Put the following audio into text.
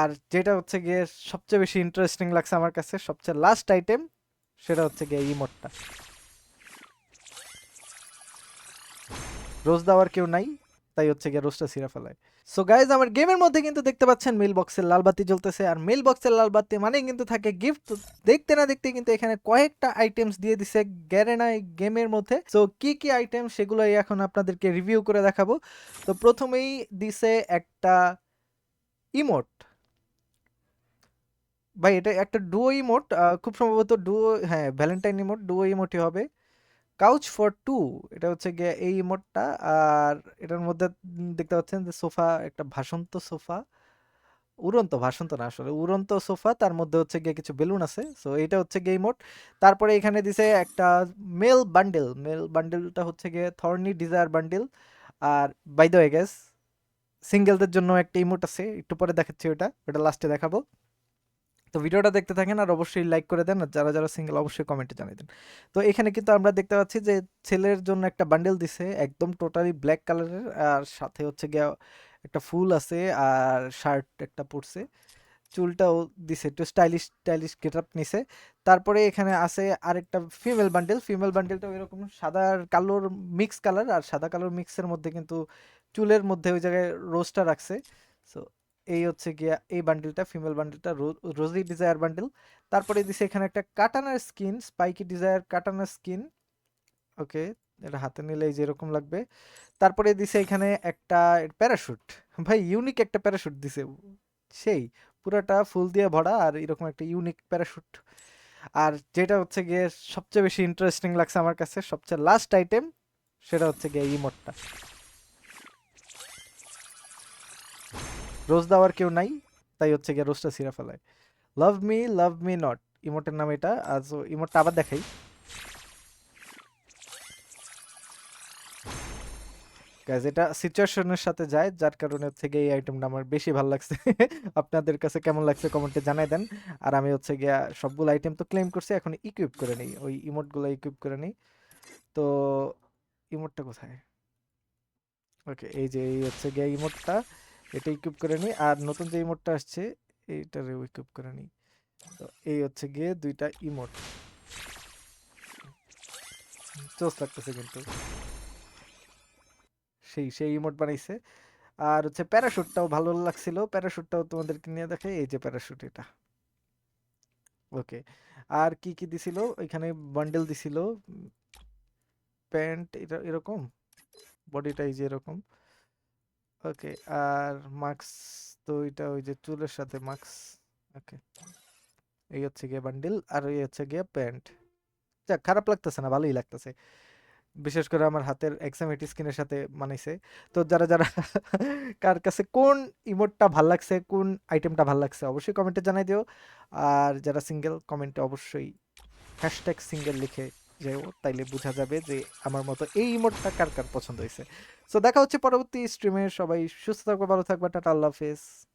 আর যেটা হচ্ছে গিয়ে সবচেয়ে বেশি ইন্টারেস্টিং লাগছে আমার কাছে, সবচেয়ে লাস্ট আইটেম সেটা হচ্ছে গিয়ে ইমোটটা রোজ দেওয়ার কেউ নাই, তাই হচ্ছে গিয়ে রোজটা সিরা ফেলায়। সো গাইজ আমার গেমের মধ্যে কিন্তু দেখতে পাচ্ছেন মেল বক্সের লাল বাতি জ্বলতেছে, আর মেল বক্সের লাল বাতি মানে কিন্তু থাকে গিফট দেখতে না দেখতে কিন্তু এখানে কয়েকটা আইটেমস দিয়ে দিছে গ্যারেনা গেমের মধ্যে। সো কি কি আইটেম সেগুলোই এখন আপনাদেরকে রিভিউ করে দেখাবো। তো প্রথমেই দিছে একটা ইমোট ভাই, এটা একটা ডুও ইমোট খুব সম্ভবত ডুও হ্যাঁ ভ্যালেন্টাইন ইমোট ডুও ইমোটই হবে। কাউচ ফর টু এটা হচ্ছে গিয়ে এই ইমোটটা আর এটার মধ্যে দেখতে পাচ্ছেন যে সোফা, একটা ভাসন্ত সোফা। উড়ন্ত, ভাসন্ত না আসলে, উড়ন্ত সোফা, তার মধ্যে হচ্ছে গিয়ে কিছু বেলুন আছে। সো এটা হচ্ছে গিয়ে ইমোট তারপরে এখানে দিছে একটা মেল বান্ডেল মেল বান্ডেলটা হচ্ছে গিয়ে থর্নি ডিজায়ার বান্ডেল আর বাই দ্য গেস সিঙ্গেলদের জন্য একটা ইমোট আছে, একটু পরে দেখাচ্ছি ওটা ওটা লাস্টে দেখাবো। তো ভিডিওটা দেখতে থাকেন আর অবশ্যই লাইক করে দেন আর যারা যারা সিঙ্গেল অবশ্যই কমেন্টে জানিয়ে দেন। তো এখানে কিন্তু আমরা দেখতে পাচ্ছি যে ছেলের জন্য একটা বান্ডেল দিছে একদম টোটালি ব্ল্যাক কালারের আর সাথে হচ্ছে গিয়া একটা ফুল আছে আর শার্ট একটা পরছে। চুলটাও দিছে, একটু স্টাইলিশ স্টাইলিশ গেট আপ নিছে। তারপরে এখানে আছে আরেকটা ফিমেল বান্ডেল ফিমেল বান্ডেলটাও এরকম সাদা আর কালোর মিক্স কালার আর সাদা কালোর মিক্সের মধ্যে কিন্তু চুলের মধ্যে ওই জায়গায় রোজটা রাখছে। সো এই হচ্ছে গিয়া এই বান্ডিলটা ফিমেল বান্ডেলটা রোজি ডিজায়ার বান্ডিল তারপরে দিছে এখানে একটা katana skin spiky desire katana skin okay এটা হাতে নিলে এই যে এরকম লাগবে। তারপরে দিছে এখানে একটা প্যারাশুট ভাই ইউনিক একটা প্যারাশুট দিছে। সেই, পুরাটা ফুল দিয়ে ভরা আর এরকম একটা ইউনিক প্যারাশুট আর যেটা হচ্ছে গিয়ে সবচেয়ে বেশি ইন্টারেস্টিং লাগছে আমার কাছে, সবচেয়ে লাস্ট আইটেম সেটা হচ্ছে গিয়ে ইমোটটা রোজ দেওয়ার কেউ নাই, তাই হচ্ছে গিয়ে রোজটা সিরা ফেলায়। Love me love me not ইমোটের নাম এটা, আজ ইমোটটা আবার দেখাই। গাইজ এটা সিচুয়েশনের সাথে যায়, যার কারণে হচ্ছে গিয়ে এই আইটেমটা আমার বেশি ভালো লাগছে। আপনাদের কাছে কেমন লাগছে কমেন্টে জানাই দেন। আর আমি হচ্ছে গিয়া সবগুলো আইটেম তো ক্লেম করছি, এখন ইকুইপ করে নিই, ওই ইমোটগুলো ইকুইপ করে নিই। তো ইমোটটা কোথায়? ওকে এই যে, এই হচ্ছে গিয়া ইমোটটা। এটা ইকুইপ করে নিই। আর নতুন যে ইমোটটা আসছে, এইটারে ইকুইপ করে নিই। তো এই হচ্ছে গিয়ে দুইটা ইমোট চোস লাগতেছে কিন্তু। সেই সেই ইমোট বানাইছে। আর হচ্ছে প্যারাশুটটাও ভালো লাগছিল। প্যারাশুটটাও তোমাদেরকে নিয়ে দেখে এই যে প্যারাশুট এটা। ওকে। আর কি কি দিছিল? এখানে বান্ডেল দিছিল। প্যান্ট এটা এরকম? বডিটা এই যে এরকম। ওকে, আর মাস্ক তো এটা ওই যে চুলের সাথে মাস্ক ওকে। এই হচ্ছে গিয়ে বান্ডিল আর এই হচ্ছে গিয়ে প্যান্ট যাক, খারাপ লাগতেছে না, ভালোই লাগতেছে। বিশেষ করে আমার হাতের এক্সামিটি স্কিনের সাথে মানাইছে। তো যারা যারা কার কাছে কোন ইমোটটা ভালো লাগছে, কোন আইটেমটা ভালো লাগছে, অবশ্যই কমেন্টে জানাই দিও। আর যারা সিঙ্গেল কমেন্টে অবশ্যই হ্যাশট্যাগ সিঙ্গেল লিখে যেও তাইলে বোঝা যাবে যে আমার মতো এই ইমোটটা কার কার পছন্দ হয়েছে। সো দেখা হচ্ছে পরবর্তী স্ট্রিমে সবাই সুস্থ থাকবে ভালো থাকবে টাটা, আল্লাহ হাফেজ।